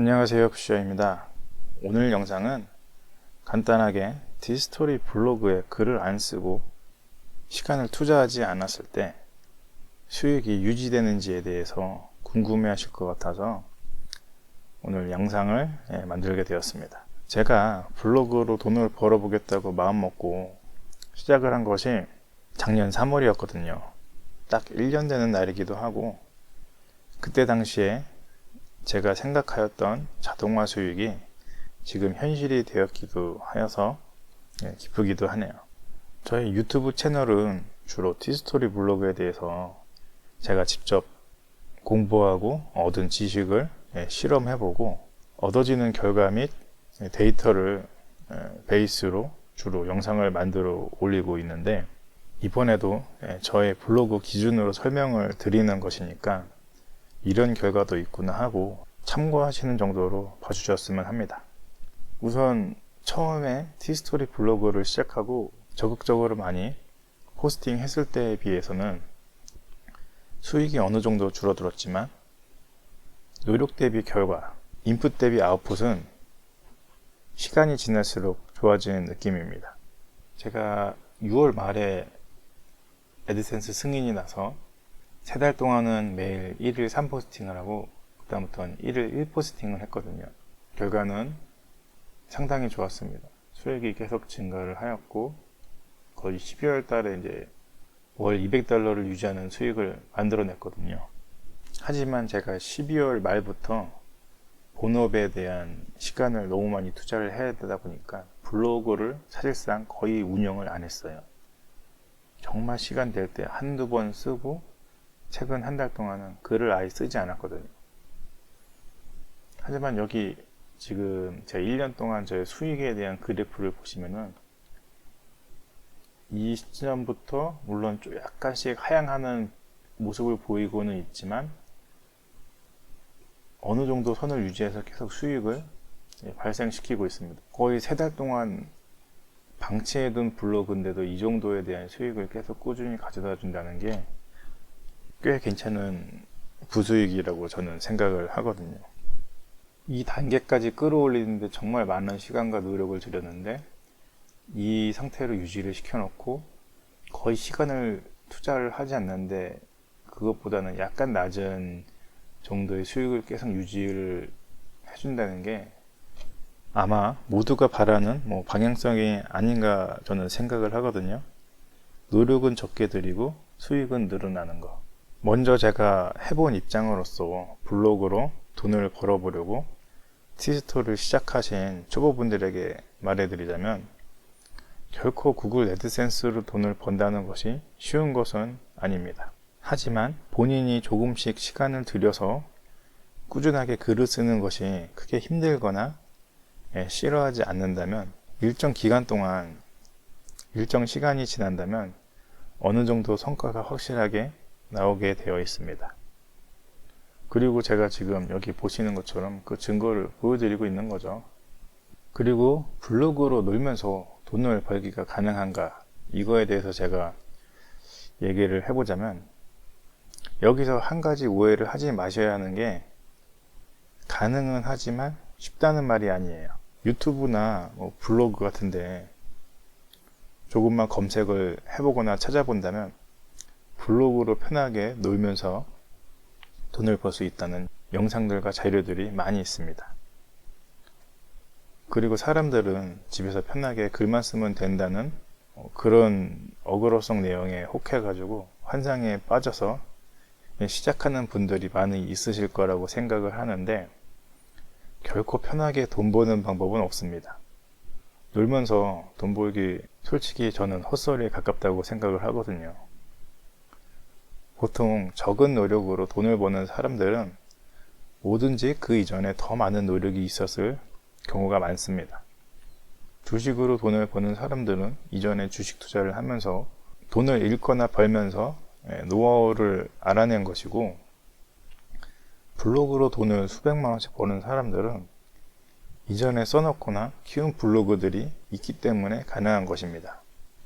안녕하세요 푸시아입니다. 오늘 영상은 간단하게 디스토리 블로그에 글을 안 쓰고 시간을 투자하지 않았을 때 수익이 유지되는지에 대해서 궁금해 하실 것 같아서 오늘 영상을 예, 만들게 되었습니다. 제가 블로그로 돈을 벌어보겠다고 마음먹고 시작을 한 것이 작년 3월이었거든요. 딱 1년 되는 날이기도 하고 그때 당시에 제가 생각하였던 자동화 수익이 지금 현실이 되었기도 하여서 예, 기쁘기도 하네요. 저희 유튜브 채널은 주로 티스토리 블로그에 대해서 제가 직접 공부하고 얻은 지식을 예, 실험해보고 얻어지는 결과 및 데이터를 예, 베이스로 주로 영상을 만들어 올리고 있는데 이번에도 예, 저의 블로그 기준으로 설명을 드리는 것이니까 이런 결과도 있구나 하고 참고하시는 정도로 봐주셨으면 합니다. 우선 처음에 티스토리 블로그를 시작하고 적극적으로 많이 포스팅 했을 때에 비해서는 수익이 어느 정도 줄어들었지만 노력 대비 결과, 인풋 대비 아웃풋은 시간이 지날수록 좋아지는 느낌입니다. 제가 6월 말에 에드센스 승인이 나서 세 달 동안은 매일 1일 3포스팅을 하고 그다음부터는 1일 1포스팅을 했거든요. 결과는 상당히 좋았습니다. 수익이 계속 증가를 하였고 거의 12월 달에 이제 월 200달러를 유지하는 수익을 만들어냈거든요. 하지만 제가 12월 말부터 본업에 대한 시간을 너무 많이 투자를 해야 되다 보니까 블로그를 사실상 거의 운영을 안 했어요. 정말 시간 될 때 한두 번 쓰고 최근 한 달 동안은 글을 아예 쓰지 않았거든요. 하지만 여기 지금 제 1년 동안 저의 수익에 대한 그래프를 보시면은 이 시점부터 물론 좀 약간씩 하향하는 모습을 보이고는 있지만 어느 정도 선을 유지해서 계속 수익을 예, 발생시키고 있습니다. 거의 세 달 동안 방치해둔 블로그인데도 이 정도에 대한 수익을 계속 꾸준히 가져다 준다는 게 꽤 괜찮은 부수익이라고 저는 생각을 하거든요. 이 단계까지 끌어올리는데 정말 많은 시간과 노력을 들였는데 이 상태로 유지를 시켜놓고 거의 시간을 투자를 하지 않는데 그것보다는 약간 낮은 정도의 수익을 계속 유지를 해준다는 게 아마 모두가 바라는 뭐 방향성이 아닌가 저는 생각을 하거든요. 노력은 적게 들이고 수익은 늘어나는 거. 먼저 제가 해본 입장으로서 블로그로 돈을 벌어보려고 티스토를 시작하신 초보분들에게 말해드리자면 결코 구글 애드센스로 돈을 번다는 것이 쉬운 것은 아닙니다. 하지만 본인이 조금씩 시간을 들여서 꾸준하게 글을 쓰는 것이 크게 힘들거나 예, 싫어하지 않는다면 일정 기간 동안 일정 시간이 지난다면 어느 정도 성과가 확실하게 나오게 되어 있습니다. 그리고 제가 지금 여기 보시는 것처럼 그 증거를 보여드리고 있는 거죠. 그리고 블로그로 놀면서 돈을 벌기가 가능한가 이거에 대해서 제가 얘기를 해보자면 여기서 한 가지 오해를 하지 마셔야 하는 게 가능은 하지만 쉽다는 말이 아니에요. 유튜브나 뭐 블로그 같은데 조금만 검색을 해보거나 찾아본다면 블로그로 편하게 놀면서 돈을 벌 수 있다는 영상들과 자료들이 많이 있습니다. 그리고 사람들은 집에서 편하게 글만 쓰면 된다는 어, 그런 어그로성 내용에 혹해가지고 환상에 빠져서 시작하는 분들이 많이 있으실 거라고 생각을 하는데 결코 편하게 돈 버는 방법은 없습니다. 놀면서 돈 벌기 솔직히 저는 헛소리에 가깝다고 생각을 하거든요. 보통 적은 노력으로 돈을 버는 사람들은 뭐든지 그 이전에 더 많은 노력이 있었을 경우가 많습니다. 주식으로 돈을 버는 사람들은 이전에 주식 투자를 하면서 돈을 잃거나 벌면서 예, 노하우를 알아낸 것이고 블로그로 돈을 수백만 원씩 버는 사람들은 이전에 써놓거나 키운 블로그들이 있기 때문에 가능한 것입니다.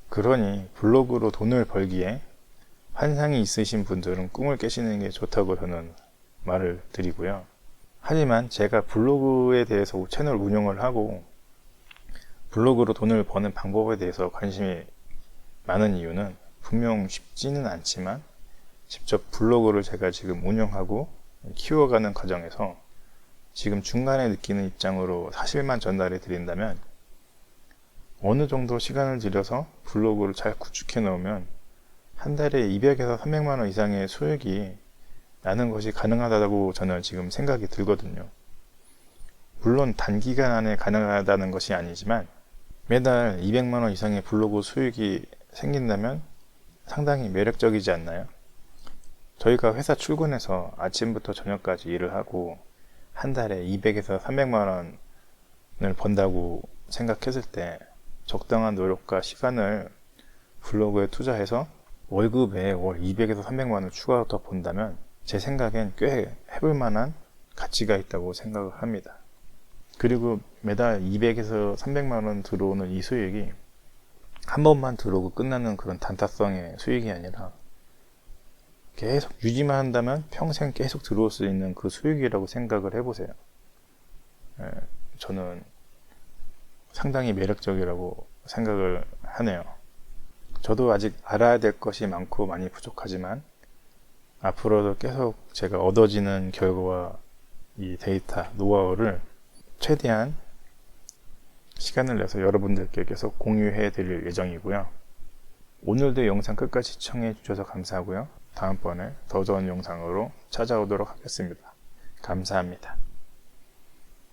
그러니 블로그로 돈을 벌기에 환상이 있으신 분들은 꿈을 깨시는 게 좋다고 저는 말을 드리고요. 하지만 제가 블로그에 대해서 채널 운영을 하고 블로그로 돈을 버는 방법에 대해서 관심이 많은 이유는 분명 쉽지는 않지만 직접 블로그를 제가 지금 운영하고 키워가는 과정에서 지금 중간에 느끼는 입장으로 사실만 전달해 드린다면 어느 정도 시간을 들여서 블로그를 잘 구축해 놓으면 한 달에 200에서 300만 원 이상의 수익이 나는 것이 가능하다고 저는 지금 생각이 들거든요. 물론 단기간 안에 가능하다는 것이 아니지만 매달 200만 원 이상의 블로그 수익이 생긴다면 상당히 매력적이지 않나요? 저희가 회사 출근해서 아침부터 저녁까지 일을 하고 한 달에 200에서 300만 원을 번다고 생각했을 때 적당한 노력과 시간을 블로그에 투자해서 월급에 월 200에서 300만 원을 추가로 더 본다면 제 생각엔 꽤 해볼 만한 가치가 있다고 생각을 합니다. 그리고 매달 200에서 300만 원 들어오는 이 수익이 한 번만 들어오고 끝나는 그런 단타성의 수익이 아니라 계속 유지만 한다면 평생 계속 들어올 수 있는 그 수익이라고 생각을 해보세요. 예, 저는 상당히 매력적이라고 생각을 하네요. 저도 아직 알아야 될 것이 많고 많이 부족하지만 앞으로도 계속 제가 얻어지는 결과와 이 데이터, 노하우를 최대한 시간을 내서 여러분들께 계속 공유해 드릴 예정이고요. 오늘도 영상 끝까지 시청해 주셔서 감사하고요. 다음번에 더 좋은 영상으로 찾아오도록 하겠습니다. 감사합니다.